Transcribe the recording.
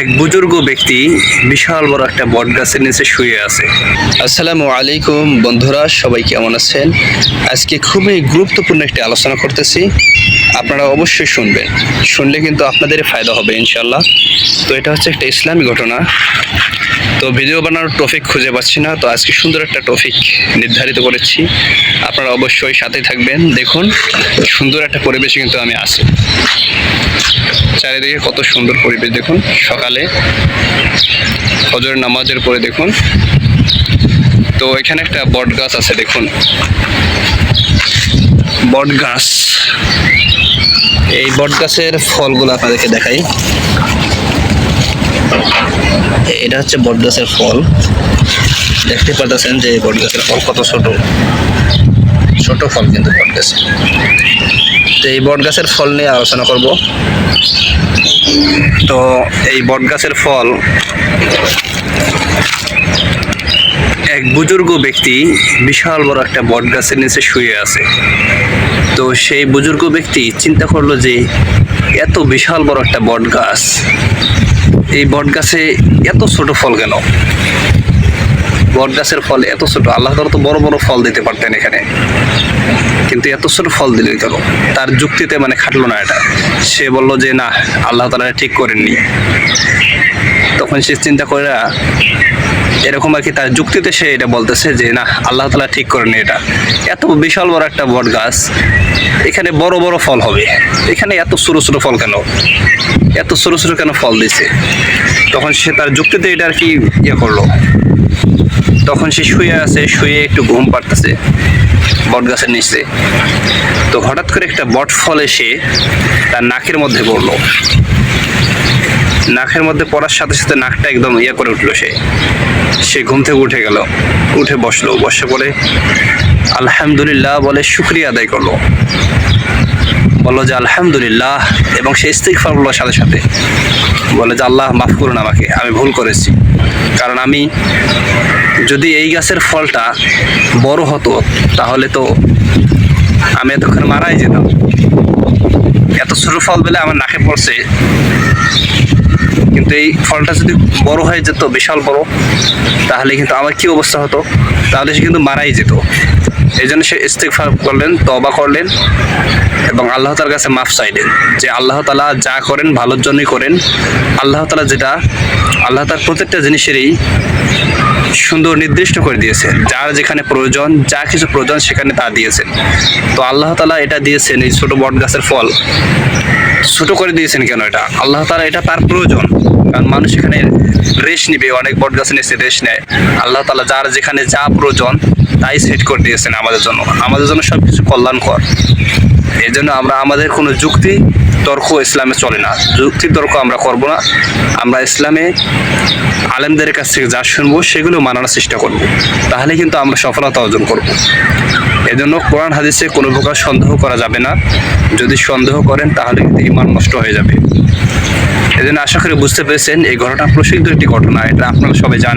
এক বুজুর্গ ব্যক্তি বিশাল বড় একটা বট গাছের নিচে শুয়ে আছে। আসসালামু আলাইকুম বন্ধুরা, সবাই কেমন আছেন? আজকে খুবই গুরুত্বপূর্ণ একটি আলোচনা করতেছি। আপনারা অবশ্যই শুনবেন। শুনলে কিন্তু আপনাদের ফায়দা হবে ইনশাল্লাহ তো এটা হচ্ছে একটা ইসলামী ঘটনা। তো ভিডিও বানানোর টপিক খুঁজে পাচ্ছি না, তো আজকে সুন্দর একটা টপিক নির্ধারিত করেছি। আপনারা অবশ্যই সাথে থাকবেন। দেখুন, সুন্দর একটা পরিবেশে কিন্তু আমি আছি। চারিদিকে কত সুন্দর পরিবেশ, দেখুন, সকালে ফজর নামাজের পরে দেখুন। তো এখানে একটা বট গাছ আছে, দেখুন। বট গাছ এই বট গাছের ফলগুলো আপনাদেরকে দেখাই। এটা হচ্ছে বট গাছের ফল। দেখতে পারতেছেন যে এই বট গাছের ফল কত ছোট। ছোট ফল কিন্তু বট গাছের তো এই বট গাছের ফল নিয়ে আলোচনা করব। তো এই বট গাছের ফল এক বুজুর্গ ব্যক্তি বিশাল বড় একটা বট গাছের নিচে শুয়ে আছে। তো সেই বুজুর্গ ব্যক্তি চিন্তা করল যে এত বিশাল বড় একটা বট গাছ এই বট গাছে এত ছোট ফল কেন? বট গাছের ফল এত ছোট, আল্লাহ তালা তো বড় বড় ফল দিতে পারতেন এখানে। কিন্তু এত ছোট ফল দিল কেন? তার যুক্তিতে মানে খাটলো না এটা। সে বলল যে না, আল্লাহ তালা ঠিক করেননি। তখন সে চিন্তা করে এরকম আর কি তার যুক্তিতে সে এটা বলতেছে যে, না, আল্লাহ তালা ঠিক করেনি এটা। এত বিশাল বড় একটা বট গাছ, এখানে বড় বড় ফল হবে। এখানে এত ছোটো ছোটো ফল কেন? এত ছোটো ছোটো কেন ফল দিছে? তখন সে তার যুক্তিতে এটা আর কি ইয়ে করল। তখন সে শুয়ে আছে, শুয়ে একটু ঘুম পাড়তেছে বট গাছের নিচে। তো হঠাৎ করে একটা বট ফল এসে তার নাকের মধ্যে পড়ল। নাকের মধ্যে পড়ার সাথে সাথে নাকটা একদম ইয়ে করে উঠল সে। সে ঘুম থেকে উঠে গেল, উঠে বসল, বসে পরে আলহামদুলিল্লাহ বলে শুক্রিয়া আদায় করল। বলল যে আলহামদুলিল্লাহ এবং সে ইস্তিকফার বলল সাথে সাথে। বলে যে আল্লাহ মাফ করুন আমাকে, আমি ভুল করেছি। কারণ আমি যদি এই গাছের ফলটা বড় হতো তাহলে তো আমি এতক্ষণ মারাই যেতাম। এত ছোট ফল পেলে আমার নাকে পড়ছে। কিন্তু এই ফলটা যদি বড় হয়ে যেত, বিশাল বড়, তাহলে কিন্তু আমার কি অবস্থা হতো? তাহলে সে কিন্তু মারাই যেত। এই জন্য সে ইস্তেকফার করলেন তবা করলেন। এবং আল্লাহ তালার কাছে মাফ চাইলেন যে আল্লাহ তালা যা করেন ভালোর জন্যই করেন। আল্লাহ তালা যেটা, আল্লাহ তার প্রত্যেকটা জিনিসেরই সুন্দর নির্দিষ্ট করে দিয়েছেন যার যেখানে প্রয়োজন, যা কিছু প্রয়োজন সেখানে তা দিয়েছেন তো আল্লাহ তালা এটা দিয়েছেন এই ছোট বট গাছের ফল। ছোট করে দিয়েছেন কেন এটা? আল্লাহ তালা এটা তার প্রয়োজন। কারণ মানুষ এখানে রেশ নিবে, অনেক বট গাছে নিচে রেশ নেয়। আল্লাহ তালা যার যেখানে যা প্রয়োজন, তাই সেট করে দিয়েছেন আমাদের জন্য। আমাদের জন্য সব কিছু কল্যাণকর। এই জন্য আমরা আমাদের কোনো যুক্তি, তর্ক ইসলামে চলে না। যুক্তি, তর্ক আমরা করব না। আমরা ইসলামে আলেমদের কাছ থেকে যা শুনব, সেগুলো মানানোর চেষ্টা করব। তাহলে কিন্তু আমরা সফলতা অর্জন করব। এজন্য কোরআন হাদিসে কোনো প্রকার সন্দেহ করা যাবে না। যদি সন্দেহ করেন, তাহলে কিন্তু ইমান নষ্ট হয়ে যাবে। এজন্য আশা করি বুঝতে পেরেছেন, এই ঘটনা প্রসিদ্ধ একটি ঘটনা। এটা আপনারা সবাই জানেন।